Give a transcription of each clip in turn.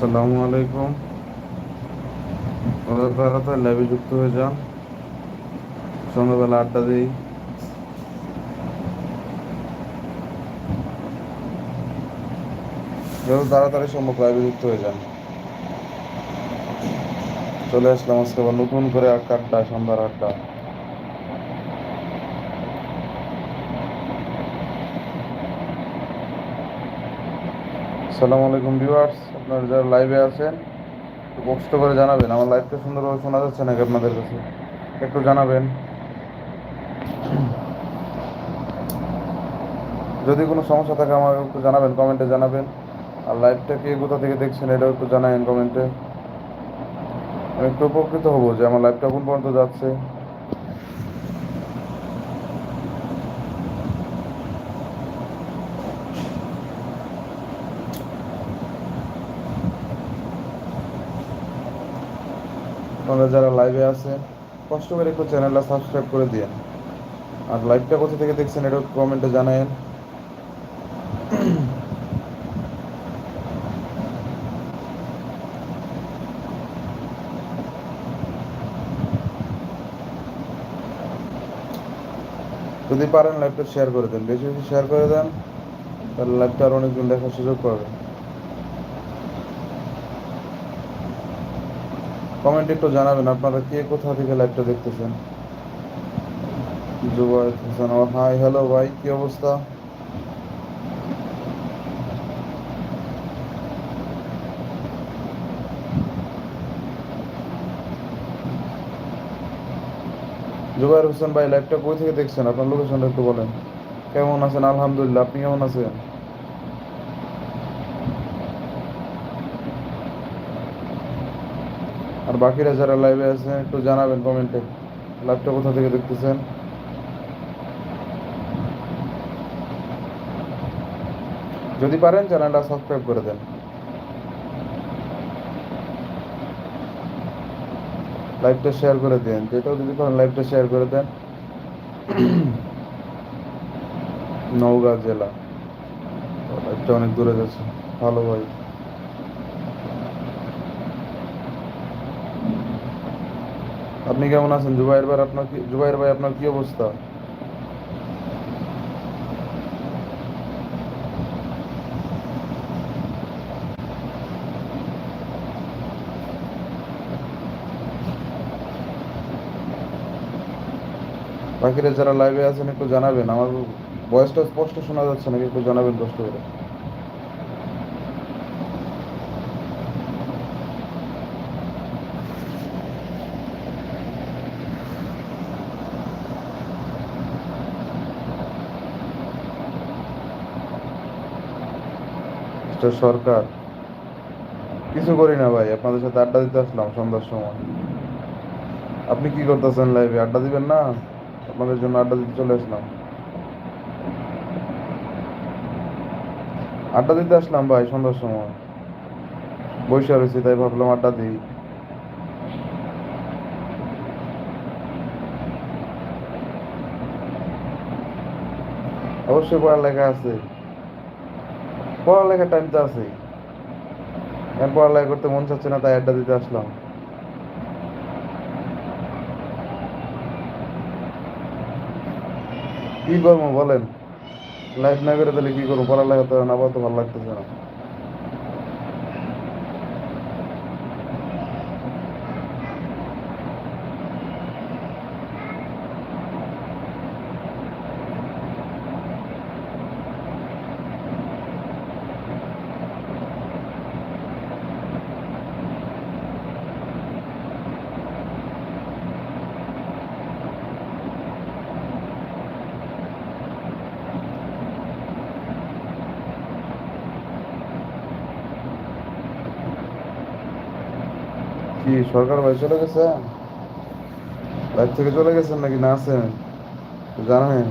আসসালামু আলাইকুম। ওদের ল্যাবে যুক্ত হয়ে যান। সন্ধ্যাবেলা আড্ডা দিই। যত তাড়াতাড়ি সম্ভব লাইভে যুক্ত হয়ে যান। চলে আসলাম আজকে আবার নতুন করে এক আড্ডা, সন্ধ্যার আড্ডা। আসসালামু আলাইকুম ভিউয়ার্স। আপনারা যারা লাইভে আছেন, একটু কষ্ট করে জানাবেন। আমার লাইভটা সুন্দরভাবে শোনা যাচ্ছে নাকি আপনাদের কাছে? একটু জানাবেন। যদি কোনো সমস্যা থাকে আমাকে একটু জানাবেন কমেন্টে জানাবেন। আর লাইভটা কে কোথা থেকে দেখছেন এটাও একটু জানাবেন কমেন্টে আমি একটু উপকৃত হব যে আমার লাইভটা কোন পর্যন্ত যাচ্ছে। আপনারা যারা লাইভে আছেন, কষ্ট করে একটু চ্যানেলটা সাবস্ক্রাইব করে দিন আর লাইভটা কোথা থেকে দেখছেন এটা কমেন্টে জানায়েন। যদি পারেন লাইভটা শেয়ার করে দেন। বেশি বেশি শেয়ার করে দেন, তাহলে লাইভটা আর অনেকজন দেখার সুযোগ পাবে কমেন্ট একটু জানাবেন, আপনারা কে কোথা থেকে লাইভটা দেখতেছেন? জুবাইর হোসেন হাই হ্যালো ভাই, কি অবস্থা? জুবাইর হোসেন ভাই লাইভটা কই থেকে দেখছেন? আপনার লোকেশনটা একটু বলেন। কেমন আছেন? আলহামদুলিল্লাহ, আপনি কেমন আছেন? আর বাকিরা যারা লাইভে আছেন একটু জানাবেন কমেন্টে লাইভটা কোথা থেকে দেখতেছেন? যদি পারেন চ্যানেলটা সাবস্ক্রাইব করে দেন। লাইভটা শেয়ার করে দেন। যেটাও যদি পারেন লাইভটা শেয়ার করে দেন। নওগাঁ জেলা। লাইভটা অনেক দূরে যাচ্ছে। ভালো ভাই। আপনি কেমন আছেন? জুবাইর ভাই, আপনার জুবাইর ভাই, আপনার কি অবস্থা? বাকিরা যারা লাইভে আছেন, একটু জানাবেন। আমার ভয়েসটা স্পষ্ট শোনা যাচ্ছে নাকি একটু জানাবেন কষ্ট করে। মিস্টার সরকার। কিছু করি না ভাই, আপনাদের সাথে আড্ডা দিতে আসলাম সন্ধ্যার সময়। আপনি কি করতেছেন লাইভে আড্ডা দিবেন না? আপনাদের জন্য আড্ডা দিতে চলে আসলাম। আড্ডা দিতে আসলাম ভাই সন্ধ্যার সময়। বৈশা রয়েছি, তাই ভাবলাম আড্ডা দিই। অবশ্যই পড়ালেখা আছে। পড়ালেখার টাইম তো আছে এখন পড়ালেখা করতে মন চাচ্ছে না, তাই আড্ডা দিতে আসলাম। কি করব বলেন? লাইফ না করে তাহলে কি করব? পড়ালেখা তো না তো ভালো লাগতেছে না। কি সরকার ভাই চলে গেছে? বাইর থেকে চলে গেছেন নাকি না আছেন? জানেন?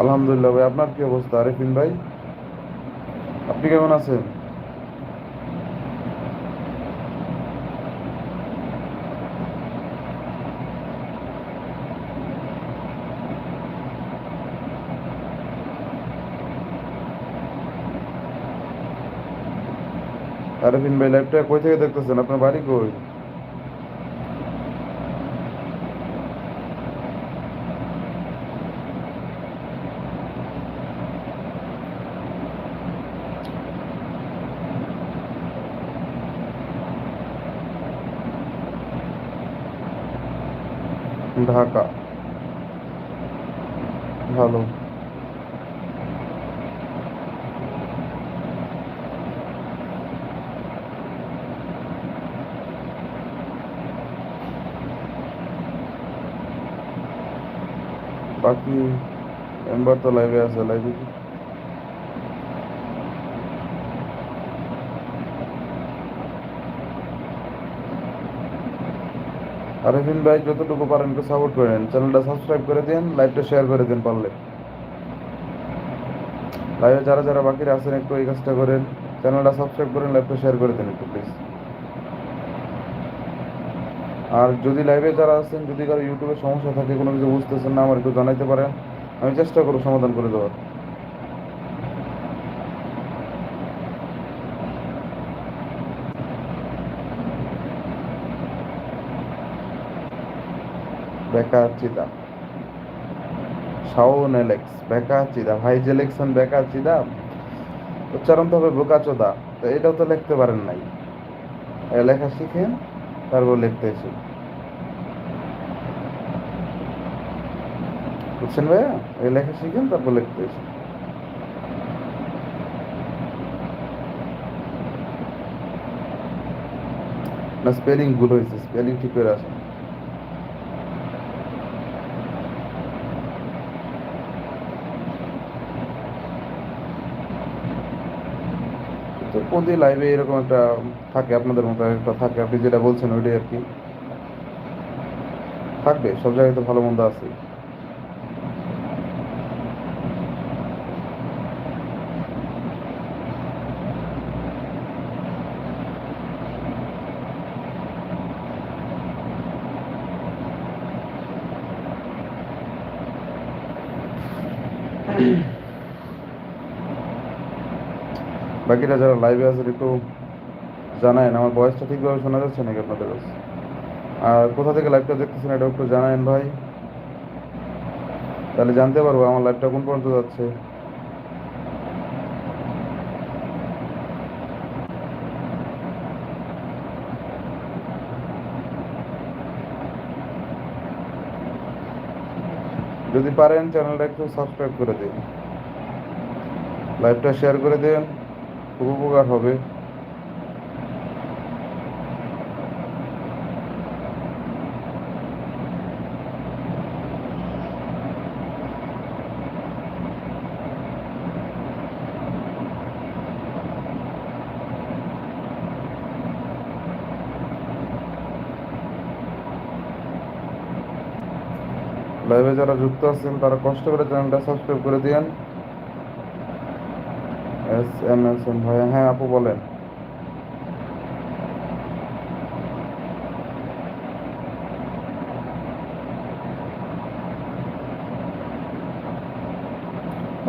আলহামদুলিল্লাহ ভাই, আপনার কি অবস্থা? আরিফিন ভাই, আপনি কেমন আছেন? আরেফিন ভাই লাইভটা কই থেকে দেখতেছেন আপনার বাড়ি কই ঢাকা ভালো বাকি মেম্বার তো লাইভে আছে লাইভে কি? আরেফিন ভাই, যতটুকু পারেন একটু সাপোর্ট করেন চ্যানেলটা সাবস্ক্রাইব করে দিন লাইভটা শেয়ার করে দিন পারলে। লাইভে যারা যারা বাকিরা আছেন, একটু এই কাজটা করেন। চ্যানেলটা সাবস্ক্রাইব করেন লাইভটা শেয়ার করে দিন একটু প্লিজ আর যদি লাইভে যারা আছেন, যদি কারও ইউটিউবে সমস্যা থাকে, কোনো কিছু বুঝতেছেন না, আমার একটু জানাইতে পারেন। আমি চেষ্টা করব সমাধান করে দেওয়ার। বেকার চিদা শাওন এলেক্স বেকার চিদা ভাই, যে লিখছেন বেকার চিদা উচ্চারণ তো হবে বোকাচোদা। তো এটাও তো লিখতে পারেন নাই। লেখা শিখেন। তারপর লিখতে এসে বুঝছেন ভাইয়া? এই লেখা শিখেন, তারপর লিখতে এসে না স্পেলিং ভুল হয়েছে স্পেলিং ঠিক করে আসেন। তো প্রতি লাইভে এরকম একটা থাকে, আপনাদের মতো একটা থাকে। আপনি যেটা বলছেন ওইটাই আর কি। থাকবে, সব জায়গায় তো ভালো মন্দ আছে। বাকিরা যারা লাইভে আছেন একটু জানায়েন, আমার বয়সটা ঠিকভাবে শোনা যাচ্ছে নাকি আপনাদের কাছে? আর কোথা থেকে লাইভটা দেখতেছেন এটা একটু জানায়েন ভাই। তাহলে জানতে পারব আমার লাইভটা কোন পর্যন্ত যাচ্ছে। যদি পারেন চ্যানেলটা একটু সাবস্ক্রাইব করে দিন। লাইভটা শেয়ার করে দেন। খুব উপকার হবে। লাইভে যারা যুক্ত আছেন তারা কষ্ট করে চ্যানেলটা সাবস্ক্রাইব করে দিয়েন। এস এম এস এম ভাই হ্যাঁ আপু বলেন।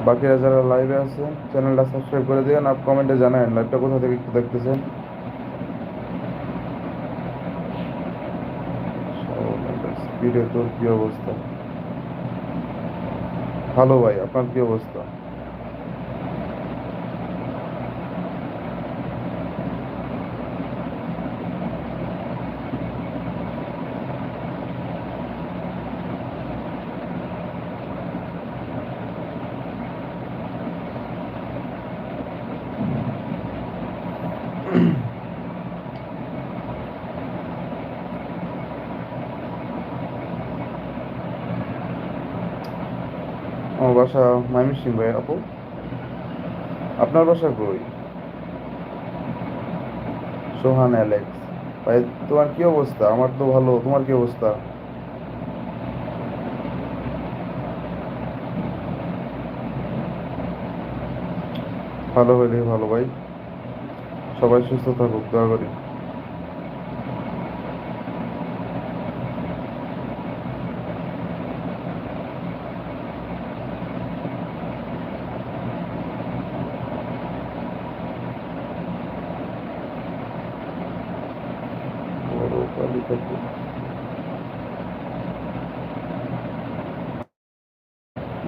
বাকিরা যারা লাইভে আছেন চ্যানেলটা সাবস্ক্রাইব করে দিন আপ কমেন্টে জানান লাইভটা কোথা থেকে একটু দেখতেছেন? স্পিডে তোর কি অবস্থা? ভালো ভাই, আপনার কি অবস্থা আমার বাসা ময়মনসিং ভাই আপু? আপনার বাসা কই? সোহান অ্যালেক্স। ভাই, তোমার কি অবস্থা? আমার তো ভালো, তোমার কি অবস্থা? ভালো হইলে ভালো, ভাই। সবাই সুস্থ থাকুক, দয়া করি।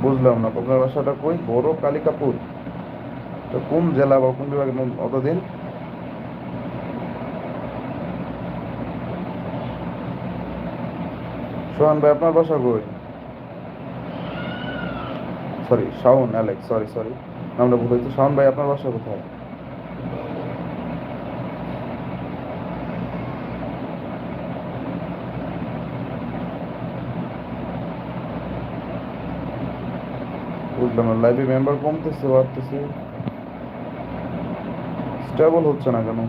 বুঝলাম না আপনার বাসাটা কই? বড় কালিকাপুর তো কোন জেলা বা কোন বিভাগে অতদিন? সোহান ভাই, আপনার বাসা কই? Sorry Shaon Alex sorry sorry নামটা ভুল হয়েছে। শাওন ভাই, আপনার বাসা কোথায়? না লাইভে মেম্বার কমতেছে বাড়তেছে। স্টেবল হচ্ছে না কেন?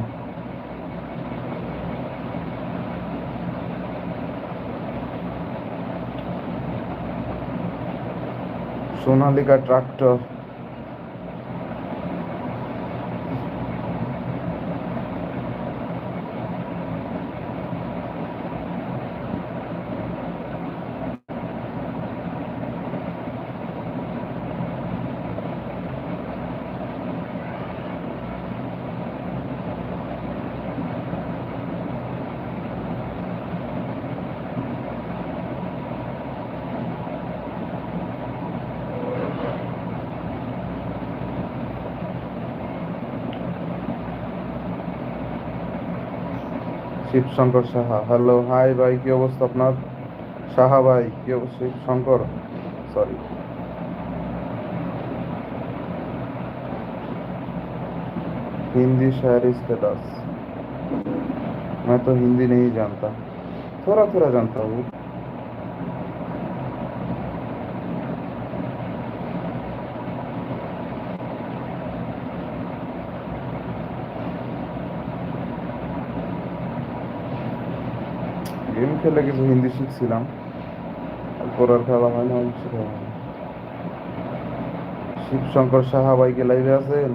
Sonalika tractor. Shibshankar Saha hello hi ভাই কি অবস্থা আপনার সাহা ভাই কি অবস্থা শিবশঙ্কর সরি हिंदी शायरी स्टेटस मैं तो हिंदी नहीं जानता थोड़ा थोड़ा जानता हूँ খেলে কিছু হিন্দি শিখছিলাম। তারপর আর খেলা হয় না শিবশঙ্কর সাহা ভাইকে লাইভে আছেন?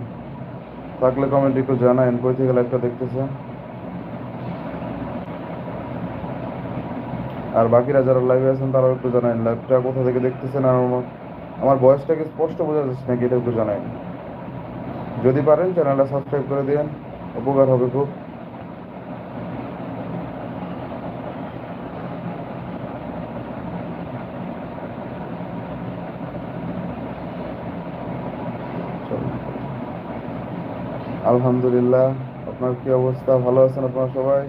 থাকলে কমেন্ট একটু জানায়েন, কই থেকে লাইভটা দেখতেছেন? আর বাকিরা যারা লাইভে আছেন, তারাও একটু জানায়েন লাইভটা কোথা থেকে দেখতেছেন আর আমার আমার বয়সটাকে স্পষ্ট বোঝা যাচ্ছে নাকি, এটা একটু জানায়েন। যদি পারেন চ্যানেলটা সাবস্ক্রাইব করে দিন উপকার হবে খুব। আলহামদুলিল্লাহ। আপনার কি অবস্থা? ভালো আছেন আপনারা সবাই?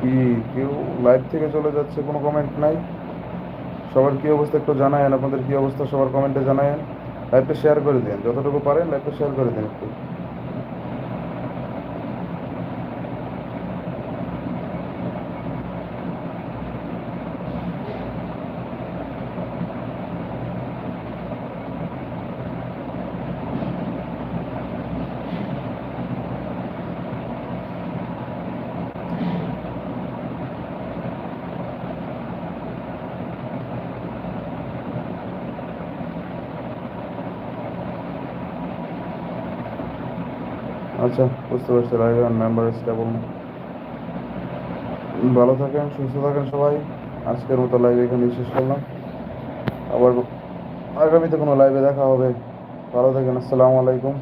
কি, কেউ লাইভ থেকে চলে যাচ্ছে? কোনো কমেন্ট নাই? সবার কি অবস্থা একটু জানায়েন। আপনাদের কি অবস্থা? সবার কমেন্টে জানায়েন। লাইভটা শেয়ার করে দিন যতটুকু পারেন লাইভটা শেয়ার করে দিন একটু। আচ্ছা বুঝতে পারছি লাইভের মেম্বার স্টেবল ভালো থাকেন, সুস্থ থাকেন সবাই। আজকের মতো লাইভ এখানে শেষ করলাম। আবার আগামীতে কোনো লাইভে দেখা হবে। ভালো থাকেন, আসসালামু আলাইকুম।